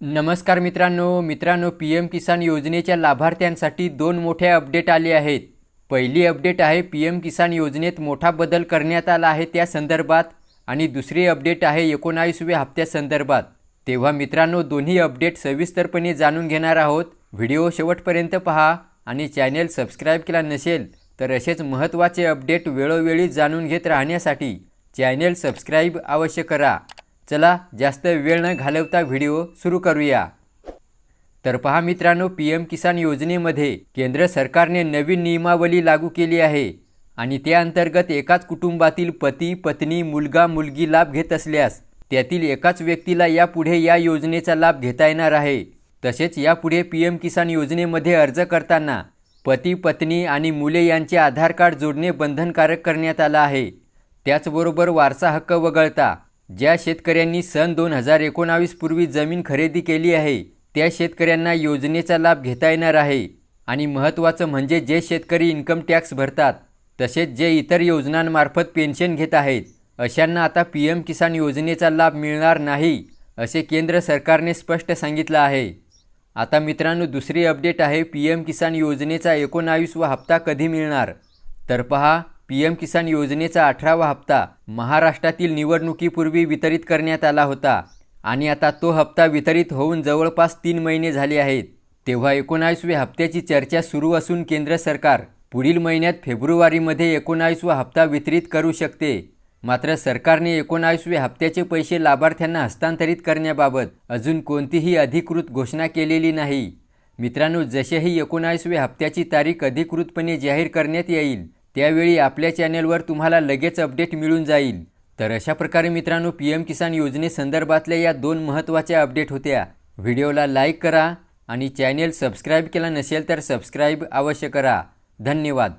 नमस्कार मित्रांनो मित्रांनो पी एम किसान योजनेच्या लाभार्थ्यांसाठी दोन मोठे अपडेट आले आहेत. पहिली अपडेट आहे पी एम किसान योजनेत मोठा बदल करण्यात आला आहे त्या संदर्भात आणि दुसरी अपडेट आहे एकोणावीसव्या हप्त्यासंदर्भात तेव्हा मित्रांनो दोन्ही अपडेट सविस्तरपणे जाणून घेणार आहोत. व्हिडिओ शेवटपर्यंत पहा आणि चॅनेल सबस्क्राईब केला नसेल तर असेच महत्त्वाचे अपडेट वेळोवेळी जाणून घेत राहण्यासाठी चॅनेल सबस्क्राईब अवश्य करा. चला जास्त वेळ न घालवता व्हिडिओ सुरू करूया. तर पहा मित्रांनो पी एम किसान योजनेमध्ये केंद्र सरकारने नवीन नियमावली लागू केली आहे आणि त्या अंतर्गत एकाच कुटुंबातील पती पत्नी मुलगा मुलगी लाभ घेत असल्यास त्यातील एकाच व्यक्तीला यापुढे या योजनेचा लाभ घेता येणार आहे. तसेच यापुढे पी एम किसान योजनेमध्ये अर्ज करताना पती पत्नी आणि मुले यांचे आधार कार्ड जोडणे बंधनकारक करण्यात आलं आहे. त्याचबरोबर वारसा हक्क वगळता ज्या शेतकऱ्यांनी सन दोन हजार एकोणावीस पूर्वी जमीन खरेदी केली आहे त्या शेतकऱ्यांना योजनेचा लाभ घेता येणार आहे. आणि महत्त्वाचं म्हणजे जे शेतकरी इन्कम टॅक्स भरतात तसेच जे इतर योजनांमार्फत पेन्शन घेत आहेत अशांना आता पी एम किसान योजनेचा लाभ मिळणार नाही असे केंद्र सरकारने स्पष्ट सांगितलं आहे. आता मित्रांनो दुसरी अपडेट आहे पी एम किसान योजनेचा एकोणावीसवा हप्ता कधी मिळणार? तर पहा पी एम किसान योजनेचा अठरावा हप्ता महाराष्ट्रातील निवडणुकीपूर्वी वितरित करण्यात आला होता आणि आता तो हप्ता वितरित होऊन जवळपास तीन महिने झाले आहेत. तेव्हा एकोणावीसव्या हप्त्याची चर्चा सुरू असून केंद्र सरकार पुढील महिन्यात फेब्रुवारीमध्ये एकोणावीसवा हप्ता वितरित करू शकते. मात्र सरकारने एकोणावीसव्या हप्त्याचे पैसे लाभार्थ्यांना हस्तांतरित करण्याबाबत अजून कोणतीही अधिकृत घोषणा केलेली नाही. मित्रांनो जसेही एकोणावीसव्या हप्त्याची तारीख अधिकृतपणे जाहीर करण्यात येईल त्यावेळी आपल्या चॅनेलवर तुम्हाला लगेच अपडेट मिळून जाईल. तर अशा प्रकारे मित्रांनो पी एम किसान योजनेसंदर्भातल्या या दोन महत्त्वाच्या अपडेट होत्या. व्हिडिओला लाईक करा आणि चॅनेल सबस्क्राईब केला नसेल तर सबस्क्राईब अवश्य करा. धन्यवाद.